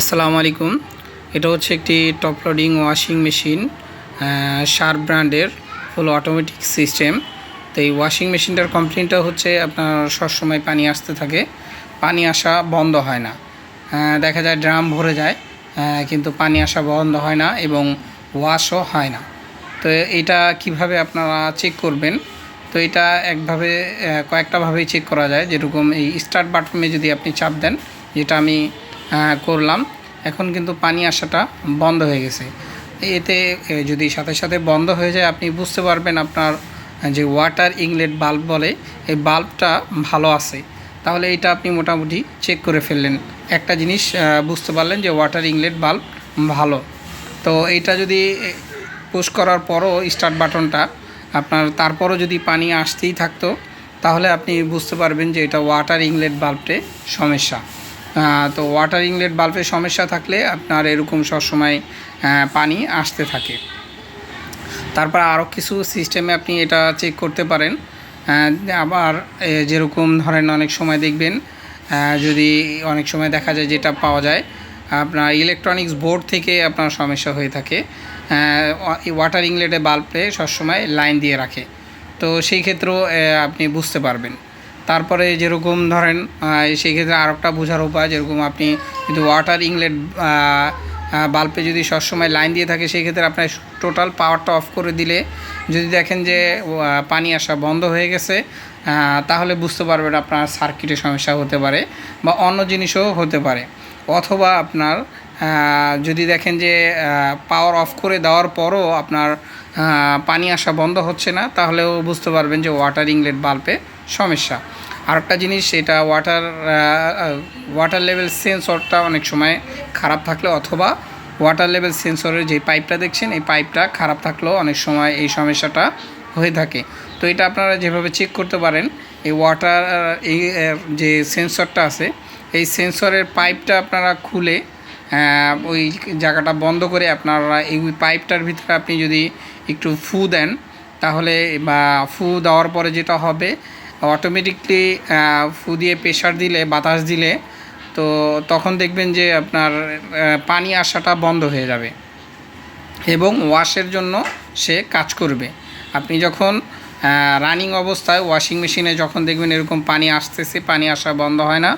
আসসালামু আলাইকুম। এটা হচ্ছে একটি top loading washing machine sharp ব্র্যান্ডের ফুল অটোমেটিক সিস্টেম তো এই ওয়াশিং মেশিনটার কমপ্লেনটা হচ্ছে আপনার সবসময় পানি আসতে থাকে, পানি আসা বন্ধ হয় না। দেখা যায় ড্রাম ভরে যায় কিন্তু পানি আসা বন্ধ হয় না এবং ওয়াশও হয় না। তো এটা কীভাবে আপনারা চেক করবেন? তো এটা একভাবে কয়েকটাভাবেই চেক করা যায়। যেরকম এই স্টার্ট বাটনে যদি আপনি চাপ দেন, যেটা আমি করলাম। এখন কিন্তু পানি আসাটা বন্ধ হয়ে গেছে। এতে যদি সাথে সাথে বন্ধ হয়ে যায়, আপনি বুঝতে পারবেন আপনার যে ওয়াটার ইংলেট বাল্ব বলে, এই বাল্বটা ভালো আছে। তাহলে এটা আপনি মোটামুটি চেক করে ফেললেন। একটা জিনিস বুঝতে পারলেন যে ওয়াটার ইংলেট বাল্ব ভালো। তো এইটা যদি পুশ করার পরও স্টার্ট বাটনটা আপনার, তারপরও যদি পানি আসতেই থাকতো, তাহলে আপনি বুঝতে পারবেন যে এটা ওয়াটার ইংলেট বাল্বটে সমস্যা। তো ওয়াটার ইংলেট বাল্বের সমস্যা থাকলে আপনার এরকম সবসময় পানি আসতে থাকে। তারপর আরও কিছু সিস্টেমে আপনি এটা চেক করতে পারেন। আবার যেরকম ধরেন অনেক সময় দেখবেন যদি অনেক সময় দেখা যায় যেটা পাওয়া যায়, আপনার ইলেকট্রনিক্স বোর্ড থেকে আপনার সমস্যা হয়ে থাকে। ওয়াটার ইংলেটে বাল্বে সবসময় লাইন দিয়ে রাখে। তো সেই ক্ষেত্রেও আপনি বুঝতে পারবেন। তারপরে যেরকম ধরেন সেই ক্ষেত্রে আরেকটা বোঝার উপায়, যেরকম আপনি যদি ওয়াটার ইংলেট বাল্বে যদি সবসময় লাইন দিয়ে থাকে সেই ক্ষেত্রে আপনার টোটাল পাওয়ারটা অফ করে দিলে যদি দেখেন যে পানি আসা বন্ধ হয়ে গেছে তাহলে বুঝতে পারবেন আপনার সার্কিটে সমস্যা হতে পারে বা অন্য জিনিসও হতে পারে। অথবা আপনার যদি দেখেন যে পাওয়ার অফ করে দেওয়ার পরও আপনার পানি আসা বন্ধ হচ্ছে না, তাহলেও বুঝতে পারবেন যে ওয়াটার ইংলেট বাল্বে সমস্যা। আরেকটা জিনিস এটা ওয়াটার ওয়াটার লেভেল সেন্সরটা অনেক সময় খারাপ থাকলে অথবা ওয়াটার লেভেল সেন্সরের যে পাইপটা দেখছেন, এই পাইপটা খারাপ থাকলেও অনেক সময় এই সমস্যাটা হয়ে থাকে। তো এটা আপনারা যেভাবে চেক করতে পারেন, এই ওয়াটার এই যে সেন্সরটা আছে, এই সেন্সরের পাইপটা আপনারা খুলে ওই জায়গাটা বন্ধ করে আপনারা এই পাইপটার ভিতরে আপনি যদি একটু ফু দেন, তাহলে বা ফু দেওয়ার পরে যেটা হবে অটোমেটিকলি ফু দিয়ে প্রেশার দিলে, বাতাস দিলে, তো তখন দেখবেন যে আপনার পানি আসাটা বন্ধ হয়ে যাবে। এবং ওয়াশের জন্য সে কাজ করবে। আপনি যখন রানিং অবস্থায় ওয়াশিং মেশিনে যখন দেখবেন এরকম পানি আসতেছে, পানি আসা বন্ধ হয় না।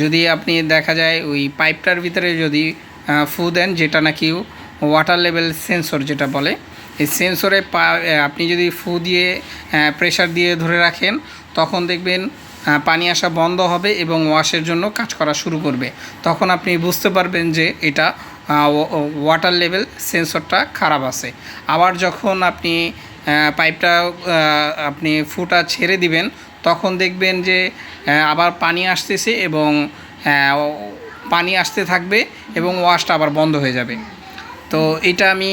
যদি আপনি দেখা যায় ওই পাইপটার ভিতরে যদি ফু দেন, যেটা নাকি ওয়াটার লেভেল সেন্সর যেটা বলে, এই সেন্সরে পা আপনি যদি ফু দিয়ে প্রেশার দিয়ে ধরে রাখেন তখন দেখবেন পানি আসা বন্ধ হবে এবং ওয়াশের জন্য কাজ করা শুরু করবে। তখন আপনি বুঝতে পারবেন যে এটা ওয়াটার লেভেল সেন্সরটা খারাপ আছে। আবার যখন আপনি পাইপটা আপনি ফুটা ছেড়ে দিবেন, তখন দেখবেন যে আবার পানি আসতেছে এবং পানি আসতে থাকবে এবং ওয়াশটা আবার বন্ধ হয়ে যাবে। তো এটা আমি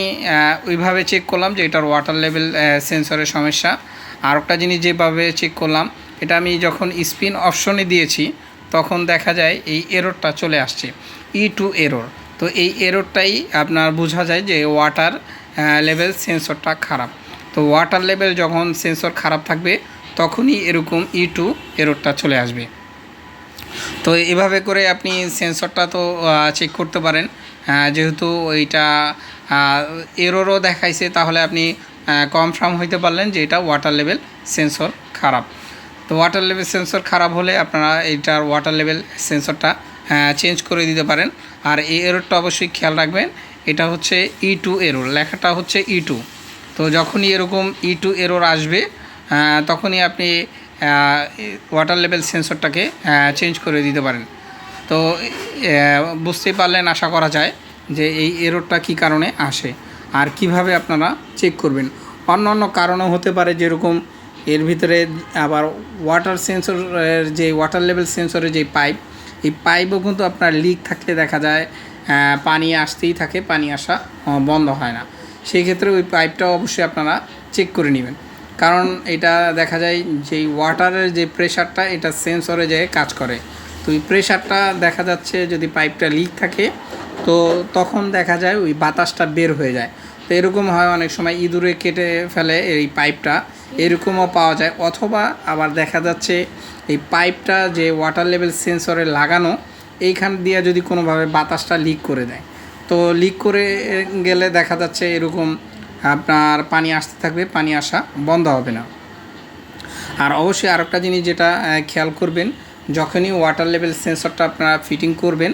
ওইভাবে চেক করলাম যে এটার ওয়াটার লেভেল সেন্সরের সমস্যা। আর একটা জিনিস যেভাবে চেক করলাম, এটা আমি যখন স্পিন অপশনে দিয়েছি, তখন দেখা যায় এই এররটা চলে আসছে। ই টু এরর তো এই এররটাই আপনার বোঝা যায় যে ওয়াটার লেভেল সেন্সরটা খারাপ। তো ওয়াটার লেভেল যখন সেন্সর খারাপ থাকবে, তখনই এরকম ই টু এররটা চলে আসবে। তো এভাবে করে আপনি সেন্সরটা তো চেক করতে পারেন। যেহেতু ওইটা এরোরও দেখাইছে, তাহলে আপনি কনফার্ম হইতে পারলেন যে এটা ওয়াটার লেভেল সেন্সর খারাপ। তো ওয়াটার লেভেল সেন্সর খারাপ হলে আপনারা এইটার ওয়াটার লেভেল সেন্সরটা চেঞ্জ করে দিতে পারেন। আর এই এরোরটা অবশ্যই খেয়াল রাখবেন, এটা হচ্ছে ই টু এরোর লেখাটা হচ্ছে ই টু তো যখনই এরকম ই টু এরোর আসবে তখনই আপনি ওয়াটার লেভেল সেন্সরটাকে চেঞ্জ করে দিতে পারেন। তো বুঝতেই পারলেন, আশা করা যায় যে এই এররটা কী কারণে আসে। আর কীভাবে আপনারা চেক করবেন? অন্য অন্য কারণও হতে পারে যেরকম এর ভিতরে আবার ওয়াটার সেন্সরের যে ওয়াটার লেভেল সেন্সরের যে পাইপ এই পাইপও কিন্তু আপনার লিক থাকলে দেখা যায় পানি আসতেই থাকে, পানি আসা বন্ধ হয় না। সেই ক্ষেত্রে ওই পাইপটা অবশ্যই আপনারা চেক করে নেবেন। কারণ এটা দেখা যায় যে ওয়াটারের যে প্রেশারটা এটা সেন্সরে যেয়ে কাজ করে। তো ওই প্রেশারটা দেখা যাচ্ছে যদি পাইপটা লিক থাকে, তো তখন দেখা যায় ওই বাতাসটা বের হয়ে যায়। তো এরকম হয় অনেক সময় ইঁদুরে কেটে ফেলে এই পাইপটা এরকমও পাওয়া যায়। অথবা আবার দেখা যাচ্ছে এই পাইপটা যে ওয়াটার লেভেল সেন্সরে লাগানো, এইখান দিয়ে যদি কোনোভাবে বাতাসটা লিক করে দেয়। তো লিক করে গেলে দেখা যাচ্ছে এরকম আপনার পানি আসতে থাকবে, পানি আসা বন্ধ হবে না। আর অবশ্যই আরেকটা জিনিস যেটা খেয়াল করবেন যখনই ওয়াটার লেভেল সেন্সরটা আপনারা ফিটিং করবেন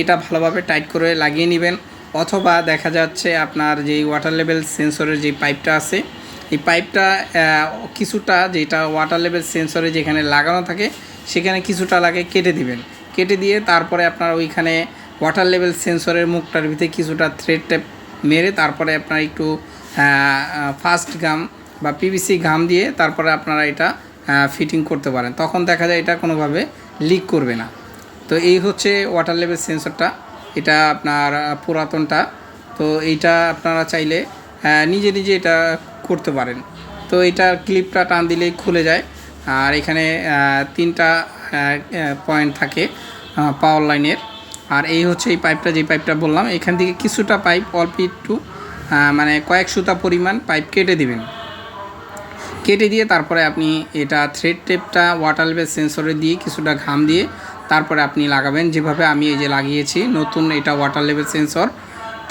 এটা ভালোভাবে টাইট করে লাগিয়ে নেবেন। অথবা দেখা যাচ্ছে আপনার যেই ওয়াটার লেভেল সেন্সরের যে পাইপটা আছে, এই পাইপটা কিছুটা যেটা ওয়াটার লেভেল সেন্সরে যেখানে লাগানো থাকে, সেখানে কিছুটা লাগে কেটে দিবেন। কেটে দিয়ে তারপরে আপনার ওইখানে ওয়াটার লেভেল সেন্সরের মুখটার ভিতরে কিছুটা থ্রেড টেপ মেরে তারপরে আপনার একটু ফাস্ট গাম বা পিভিসি ঘাম দিয়ে তারপরে আপনারা এটা ফিটিং করতে পারেন। তখন দেখা যায় এটা কোনোভাবে লিক করবে না। তো এই হচ্ছে ওয়াটার লেভেল সেন্সরটা এটা আপনার পুরাতনটা। তো এইটা আপনারা চাইলে নিজে নিজে এটা করতে পারেন। তো এটা ক্লিপটা টান দিলেই খুলে যায়। আর এখানে তিনটা পয়েন্ট থাকে পাওয়ার লাইনের আর এই হচ্ছে এই পাইপটা যে পাইপটা বললাম, এখান থেকে কিছুটা পাইপ অল্প একটু মানে কয়েক সুতা পরিমাণ পাইপ কেটে দিবেন। কেটে দিয়ে তারপরে আপনি এটা থ্রেড টেপটা ওয়াটার লেভেল সেন্সরে দিয়ে কিছুটা ঘাম দিয়ে তারপরে আপনি লাগাবেন। যেভাবে আমি এই যে লাগিয়েছি, নতুন এটা ওয়াটার লেভেল সেন্সর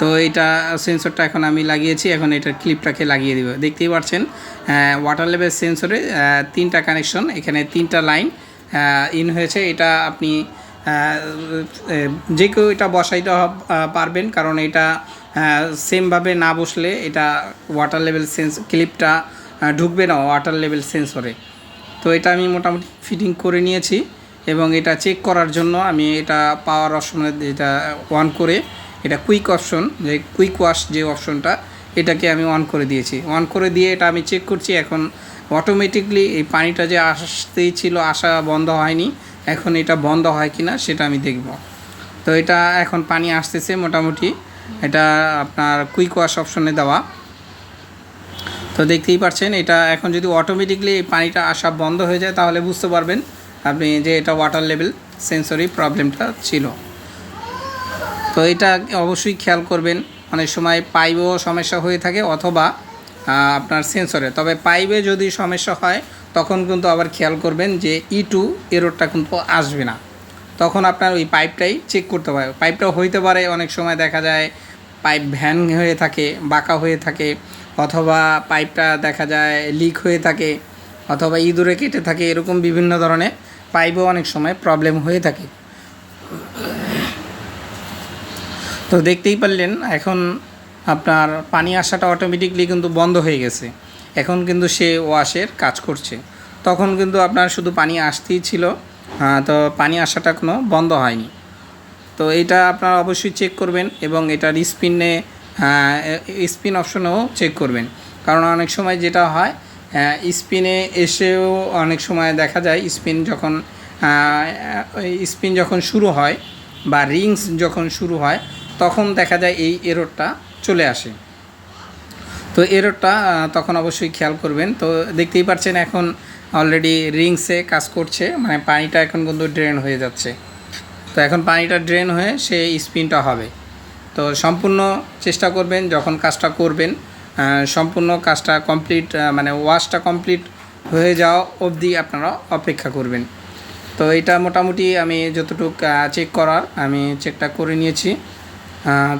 তো এটা সেন্সরটা এখন আমি লাগিয়েছি, এখন এটার ক্লিপটাকে লাগিয়ে দিব। দেখতেই পাচ্ছেন ওয়াটার লেভেল সেন্সরে তিনটা কানেকশন এখানে তিনটা লাইন ইন হয়েছে। এটা আপনি যে কেউ এটা বসাইতে পারবেন, কারণ এটা সেমভাবে না বসলে এটা ওয়াটার লেভেল সেন্স ক্লিপটা ঢুকবে না ওয়াটার লেভেল সেন্সরে তো এটা আমি মোটামুটি ফিটিং করে নিয়েছি এবং এটা চেক করার জন্য আমি এটা পাওয়ার অপশনে যেটা অন করে, এটা কুইক অপশন যে কুইক ওয়াশ যে অপশনটা এটাকে আমি অন করে দিয়েছি। অন করে দিয়ে এটা আমি চেক করছি, এখন অটোমেটিকলি এই পানিটা যে আসতেই ছিল, আসা বন্ধ হয়নি, এখন এটা বন্ধ হয় কি না সেটা আমি দেখব। তো এটা এখন পানি আসতেছে মোটামুটি, এটা আপনার কুইক ওয়াশ অপশনে দেওয়া। তো দেখতেই পাচ্ছেন এটা এখন যদি অটোমেটিকলি পানিটা আসা বন্ধ হয়ে যায়, তাহলে বুঝতে পারবেন আপনি যে এটা ওয়াটার লেভেল সেন্সরি প্রবলেমটা ছিল। তো এটা অবশ্যই খেয়াল করবেন, অনেক সময় পাইপেও সমস্যা হয়ে থাকে অথবা আপনার সেন্সরে তবে পাইপে যদি সমস্যা হয়, তখন কিন্তু আবার খেয়াল করবেন যে ই টু এরোডটা কিন্তু আসবে না। তখন আপনার ওই পাইপটাই চেক করতে হবে পাইপটা হইতে পারে, অনেক সময় দেখা যায় পাইপ ভ্যান হয়ে থাকে, বাঁকা হয়ে থাকে, অথবা পাইপটা দেখা যায় লিক হয়ে থাকে, অথবা ইঁদুরে কেটে থাকে, এরকম বিভিন্ন ধরনের পাইপও অনেক সময় প্রবলেম হয়ে থাকে। তো দেখতেই পারলেন, এখন আপনার পানি আসাটা অটোমেটিকলি কিন্তু বন্ধ হয়ে গেছে। এখন কিন্তু সে ওয়াশের কাজ করছে। তখন কিন্তু আপনার শুধু পানি আসতেই ছিল তো পানি আসাটা কোনো বন্ধ হয়নি। তো এটা আপনারা অবশ্যই চেক করবেন এবং এটার স্পিনে স্পিন অপশনেও চেক করবেন। কারণ অনেক সময় যেটা হয় স্পিনে এসেও অনেক সময় দেখা যায় স্পিন যখন স্পিন যখন শুরু হয় বা রিংস যখন শুরু হয়, তখন দেখা যায় এই এররটা চলে আসে। তো এররটা তখন অবশ্যই খেয়াল করবেন। তো দেখতেই পাচ্ছেন এখন অলরেডি রিংসে কাজ করছে মানে পানিটা এখন কিন্তু ড্রেন হয়ে যাচ্ছে। তো এখন পানিটা ড্রেন হয়ে সে স্পিনটা হবে। তো সম্পূর্ণ চেষ্টা করবেন যখন কাজটা করবেন সম্পূর্ণ কাজটা কমপ্লিট মানে ওয়াশটা কমপ্লিট হয়ে যাওয়া অবধি আপনারা অপেক্ষা করবেন। তো এটা মোটামুটি আমি যতটুকু চেক করার আমি চেকটা করে নিয়েছি।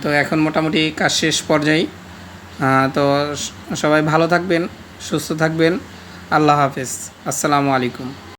তো এখন মোটামুটি কাজ শেষ পর্যায়ে। তো সবাই ভালো থাকবেন, সুস্থ থাকবেন। আল্লাহ হাফেজ। আসসালামু আলাইকুম।